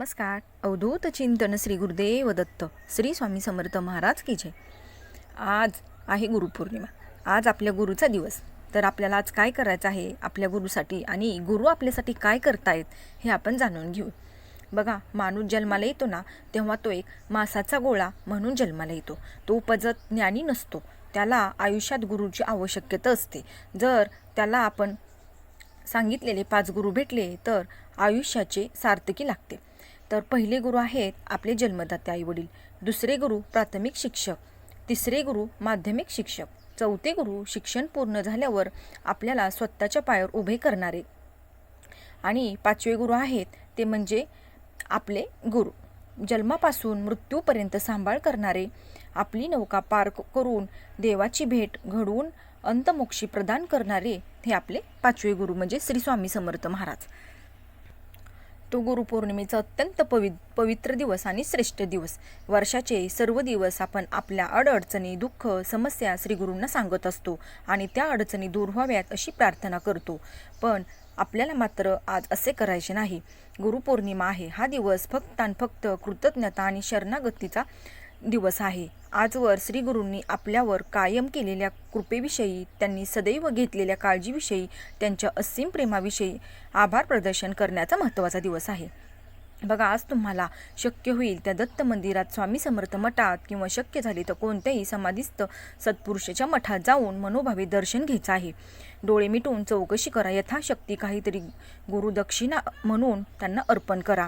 नमस्कार. अवधूत चिंतन श्री गुरुदेव दत्त श्री स्वामी समर्थ महाराज की जय. आज आहे गुरुपौर्णिमा आज आपल्या गुरुचा दिवस. तर आपल्याला आज काय करायचं आहे? आपल्या गुरुसाठी आणि गुरु आपल्यासाठी काय करतायत हे आपण जाणून घेऊ. बघा माणूस जन्माला येतो ना तेव्हा तो एक मासाचा गोळा म्हणून जन्माला येतो. तो उपजत ज्ञानी नसतो. त्याला आयुष्यात गुरुची आवश्यकता असते. जर त्याला आपण सांगितलेले पाच गुरु भेटले तर आयुष्याचे सार्थकी लागते. तर पहिले गुरु आहेत आपले जन्मदाते आईवडील. दुसरे गुरु प्राथमिक शिक्षक. तिसरे गुरु माध्यमिक शिक्षक. चौथे गुरु शिक्षण पूर्ण झाल्यावर आपल्याला स्वतःच्या पायावर उभे करणारे. आणि पाचवे गुरु आहेत ते म्हणजे आपले गुरु. जन्मापासून मृत्यूपर्यंत सांभाळ करणारे आपली नौका पार करून देवाची भेट घडवून अंतमोक्षी प्रदान करणारे हे आपले पाचवे गुरु म्हणजे श्री स्वामी समर्थ महाराज. तो गुरुपौर्णिमेचा अत्यंत पवि पवित्र दिवस आणि श्रेष्ठ दिवस. वर्षाचे सर्व दिवस आपण आपल्या अडअडचणी दुःख समस्या श्री गुरूंना सांगत असतो आणि त्या अडचणी दूर व्हाव्यात अशी प्रार्थना करतो. पण आपल्याला मात्र आज असे करायचे नाही. गुरुपौर्णिमा आहे. हा दिवस फक्त आणि फक्त कृतज्ञता आणि शरणागतीचा दिवस आहे. आजवर श्री गुरूंनी आपल्यावर कायम केलेल्या कृपेविषयी त्यांनी सदैव घेतलेल्या काळजीविषयी त्यांच्या असीम प्रेमाविषयी आभार प्रदर्शन करण्याचा महत्त्वाचा दिवस आहे. बघा आज तुम्हाला शक्य होईल त्या दत्त मंदिरात स्वामी समर्थ मठात किंवा शक्य झाले तर कोणत्याही समाधीस्थ सत्पुरुषाच्या मठात जाऊन मनोभावे दर्शन घ्यायचं आहे. डोळे मिटून चौकशी करा. यथाशक्ती काहीतरी गुरुदक्षिणा म्हणून त्यांना अर्पण करा.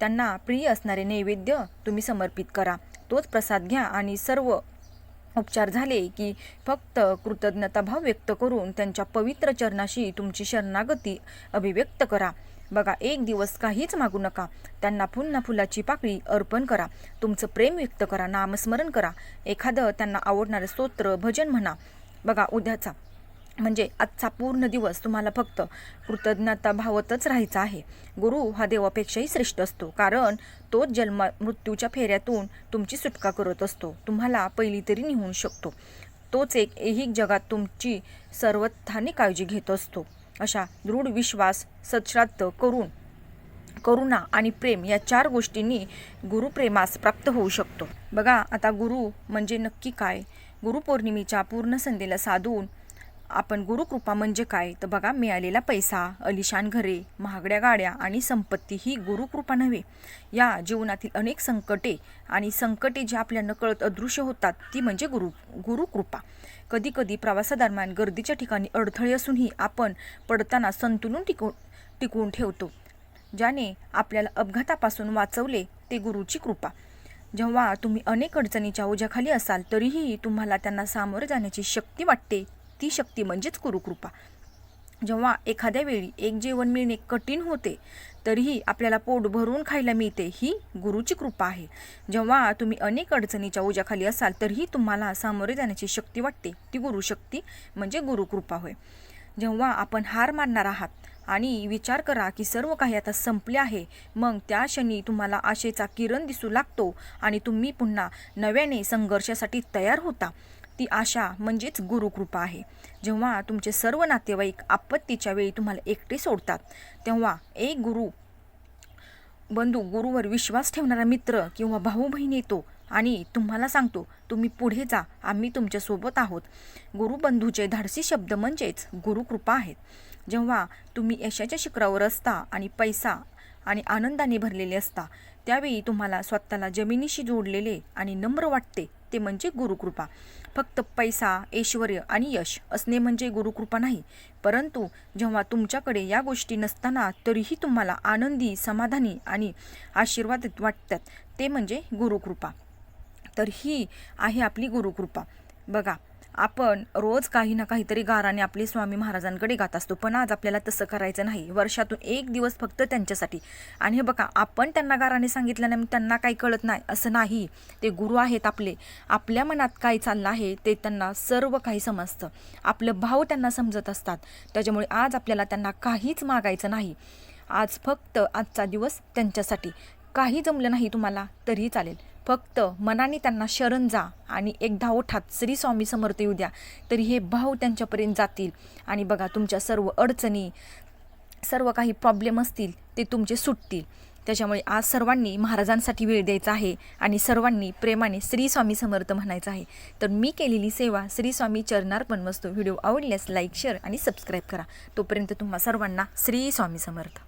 त्यांना प्रिय असणारे नैवेद्य तुम्ही समर्पित करा. तोच प्रसाद घ्या. आणि सर्व उपचार झाले की फक्त कृतज्ञताभाव व्यक्त करून त्यांच्या पवित्र चरणाशी तुमची शरणागती अभिव्यक्त करा. बघा एक दिवस काहीच मागू नका. त्यांना पुन्हा फुलाची पाकळी अर्पण करा. तुमचं प्रेम व्यक्त करा. नामस्मरण करा. एखादं त्यांना आवडणारं स्तोत्र भजन म्हणा. बघा उद्याचा. म्हणजे आजचा पूर्ण दिवस तुम्हाला फक्त कृतज्ञता भावतच राहायचा आहे. गुरु हा देवापेक्षाही श्रेष्ठ असतो. कारण तोच जन्म मृत्यूच्या फेऱ्यातून तुमची सुटका करत असतो. तुम्हाला पहिली तरी निघून शकतो. तोच एक ऐहिक जगात तुमची सर्वथाने काळजी घेत असतो. अशा दृढ विश्वास सश्राद्ध करून करुणा आणि प्रेम या चार गोष्टींनी गुरुप्रेमास प्राप्त होऊ शकतो. बघा आता गुरु म्हणजे नक्की काय? गुरुपौर्णिमेच्या पूर्ण संध्येला साधून आपण गुरुकृपा म्हणजे काय? तर बघा मिळालेला पैसा अलिशान घरे महागड्या गाड्या आणि संपत्ती ही गुरुकृपा नव्हे. या जीवनातील अनेक संकटे आणि संकटे जी आपल्या नकळत अदृश्य होतात ती म्हणजे गुरु गुरुकृपा. कधी कधी प्रवासादरम्यान गर्दीच्या ठिकाणी अडथळे असूनही आपण पडताना संतुलन टिकून टिकवून ठेवतो ज्याने आपल्याला अपघातापासून वाचवले ते गुरुची कृपा. जेव्हा तुम्ही अनेक अडचणीच्या ओझ्याखाली असाल तरीही तुम्हाला त्यांना सामोरे जाण्याची शक्ती वाटते. ती शक्ती म्हणजेच गुरुकृपा जेव्हा एखाद्या वेळी एक जेवण मिळणे कठीण होते तरीही आपल्याला पोट भरून खायला मिळते ही गुरुची कृपा आहे. जेव्हा तुम्ही अनेक अडचणीच्या ओझ्याखाली असाल तरीही तुम्हाला सामोरे जाण्याची शक्ती वाटते. ती गुरुशक्ती म्हणजे गुरुकृपा होय. जेव्हा आपण हार मानणार आहात आणि विचार करा की सर्व काही आता संपले आहे मग त्या क्षणी तुम्हाला आशेचा किरण दिसू लागतो आणि तुम्ही पुन्हा नव्याने संघर्षासाठी तयार होता. ती आशा म्हणजेच गुरुकृपा आहे. जेव्हा तुमचे सर्व नातेवाईक आपत्तीच्या वेळी तुम्हाला एकटे सोडतात तेव्हा एक गुरु बंधू गुरुवर विश्वास ठेवणारा मित्र किंवा भाऊ बहीण येतो आणि तुम्हाला सांगतो तुम्ही पुढे जा आम्ही तुमच्यासोबत आहोत. गुरुबंधूचे धाडसी शब्द म्हणजेच गुरुकृपा आहेत. जेव्हा तुम्ही यशाच्या शिखरावर असता आणि पैसा आणि आनंदाने भरलेले असता त्यावेळी तुम्हाला स्वतःला जमिनीशी जोडलेले आणि नम्र वाटते ते म्हणजे गुरुकृपा. फक्त पैसा ऐश्वर आणि यश असणे म्हणजे गुरुकृपा नाही. परंतु जेव्हा तुमच्याकडे या गोष्टी नसताना तरीही तुम्हाला आनंदी समाधानी आणि आशीर्वादित वाटतात ते म्हणजे गुरुकृपा. तर ही आहे आपली गुरुकृपा. बघा आपण रोज काही ना काहीतरी गाराने आपले स्वामी महाराजांकडे गात असतो पण आज आपल्याला तसं करायचं नाही. वर्षातून एक दिवस फक्त त्यांच्यासाठी. आणि हे बघा आपण त्यांना गाराने सांगितलं नाही त्यांना काही कळत नाही असं नाही. ते गुरु आहेत आपले. आपल्या मनात काय चाललं आहे ते त्यांना सर्व काही समजतं. आपलं भाव त्यांना समजत असतात. त्याच्यामुळे आज आपल्याला त्यांना काहीच मागायचं नाही. आज फक्त आजचा दिवस त्यांच्यासाठी. काही जमलं नाही तुम्हाला तरीही चालेल. फक्त मनाने त्यांना शरण जा आणि एकदा ओठात श्री स्वामी समर्थ येऊ द्या. तरी हे भाव त्यांच्यापर्यंत जातील. आणि बघा तुमच्या सर्व अडचणी सर्व काही प्रॉब्लेम असतील ते तुमचे सुटतील. त्याच्यामुळे आज सर्वांनी महाराजांसाठी वेळ द्यायचा आहे आणि सर्वांनी प्रेमाने श्री स्वामी समर्थ म्हणायचं आहे. तर मी केलेली सेवा श्री स्वामी चरणार्पण वस्तू. व्हिडिओ आवडल्यास लाईक शेअर आणि सबस्क्राईब करा. तोपर्यंत तुम्हा सर्वांना श्री स्वामी समर्थ.